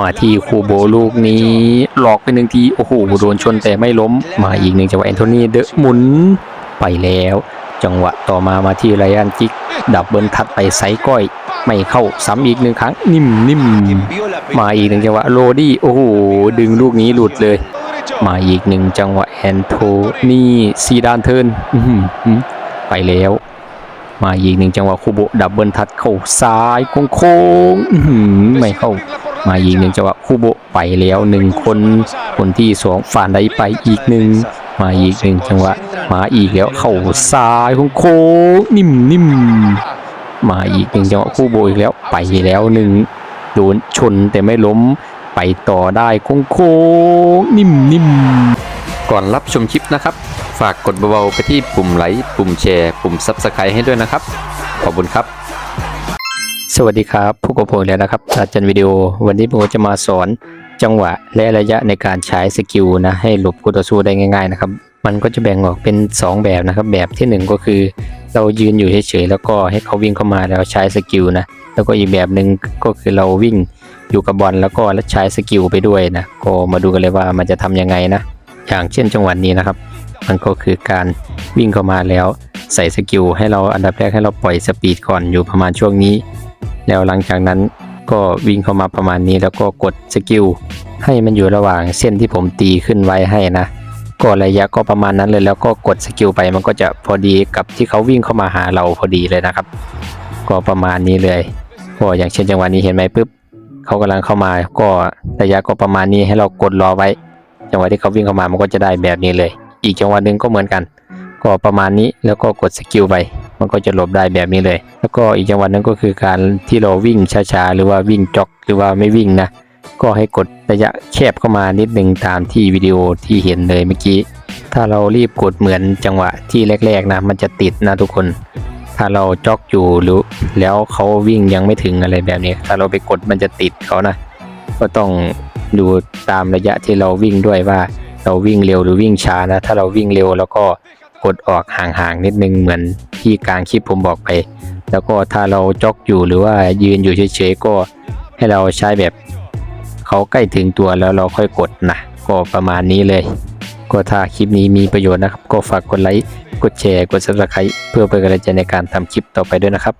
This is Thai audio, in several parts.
มาที่คูโบลูกนี้หลอกไปหนึ่งที โอ้โห โดนชนแต่ไม่ล้ม มาอีกหนึ่งจังหวะแอนโทนีเดอะหมุนไปแล้ว จังหวะต่อมามาที่ไรอันจิก ดับเบิลทัดไปไซก้อย ไม่เข้าซ้ำอีกหนึ่งครั้ง นิ่มนิ่มมาอีกหนึ่งจังหวะโรดี้โอ้โห ดึงลูกนี้หลุดเลย มาอีกหนึ่งจังหวะแอนโทนีซีดานเทิร์นไปแล้วมาอีกหนึ่งจังหวะคูโบดับเบิลทัดเข้าซ้ายโค้งๆไม่เข้า มาอีกหนึ่งจังหวะคูโบไปแล้วหนึ่งคนคนที่สองฟานได้ไปอีกหนึ่งมาอีกหนึ่งจังหวะมาอีกแล้วเข้าซ้ายโค้งนิ่มนิ่มมาอีกหนึ่งจังหวะคู่โบอีกแล้วไปแล้วหนึ่งโดนชนแต่ไม่ล้มไปต่อได้โค้งๆนิ่มนิ่มก่อนรับชมคลิปนะครับ ฝากกดเบาๆไปที่ปุ่มไลค์ปุ่มแชร์ ปุ่ม Subscribe ให้ด้วยนะครับ ขอบคุณครับ สวัสดีครับ ผู้กบผมแล้วนะครับอาจารย์วิดีโอ วันนี้ผมจะมาสอนจังหวะและระยะในการใช้สกิลนะให้หลบคู่ต่อสู้ได้ง่าย ๆ นะครับ มันก็จะแบ่งออกเป็น 2 แบบนะครับ แบบทีหนึ่1 ก็คือ เรายืนอยู่เฉยๆแล้วก็ให้เขาวิ่งเข้ามาแล้วใช้สกิลนะแล้วก็อีกแบบหนึ่งก็คือเราวิ่งอยู่กับบอลแล้วก็ใช้สกิลไปด้วยนะก็มาดูกันเลยว่ามันจะทำยังไงนะอย่างเช่นจังหวะนี้นะครับ มันก็คือการวิ่งเข้ามาแล้วใส่สกิลให้เราอันดับแรกให้เราปล่อยสปีดก่อนอยู่ประมาณช่วงนี้ แล้วหลังจากนั้นก็วิ่งเข้ามาประมาณนี้แล้วก็กดสกิลให้มันอยู่ระหว่างเส้นที่ผมตีขึ้นไว้ให้นะก็ระยะก็ประมาณนั้นเลยแล้วก็กดสกิลไปมันก็จะพอดีกับที่เขาวิ่งเข้ามาหาเราพอดีเลยนะครับ ก็ประมาณนี้เลยก็อย่างเช่นจังหวะนี้เห็นไหมปุ๊บเขากำลังเข้ามา ก็ระยะก็ประมาณนี้ให้เรากดรอไว้ จังหวะที่เขาวิ่งเข้ามามันก็จะได้แบบนี้เลย อีกจังหวะหนึ่งก็เหมือนกัน ก็ประมาณนี้แล้วก็กดสกิลไป มันก็จะหลบได้แบบนี้เลย แล้วก็อีกจังหวะหนึงก็คือการที่เราวิ่งช้าๆ หรือว่าวิ่งจ็อกหรือว่าไม่วิ่งนะ ก็ให้กดระยะแคบเข้ามานิดหนึ่งตามที่วิดีโอที่เห็นเลยเมื่อกี้ ถ้าเรารีบกดเหมือนจังหวะที่แรกๆนะ มันจะติดนะทุกคน ถ้าเราจ็อกอยู่หรือแล้วเขาวิ่งยังไม่ถึงอะไรแบบนี้ ถ้าเราไปกดมันจะติดเขานะ ก็ต้องดูตามระยะที่เราวิ่งด้วยว่าเราวิ่งเร็วหรือวิ่งช้านะ ถ้าเราวิ่งเร็วแล้วก็ กดออกห่างๆนิดนึงเหมือนที่กลางคลิปผมบอกไป แล้วก็ถ้าเราจ็อกอยู่หรือว่ายืนอยู่เฉยๆก็ให้เราใช้แบบเขาใกล้ถึงตัวแล้วเราค่อยกดนะก็ประมาณนี้เลย ก็ถ้าคลิปนี้มีประโยชน์นะครับ ก็ฝากกดไลค์กดแชร์กด subscribe เพื่อเป็นกำลังใจในการทำคลิปต่อไปด้วยนะครับ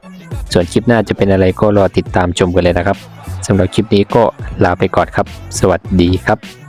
ส่วนคลิปหน้าจะเป็นอะไรก็รอติดตามชมกันเลยนะครับสำหรับคลิปนี้ก็ลาไปก่อนครับ สวัสดีครับ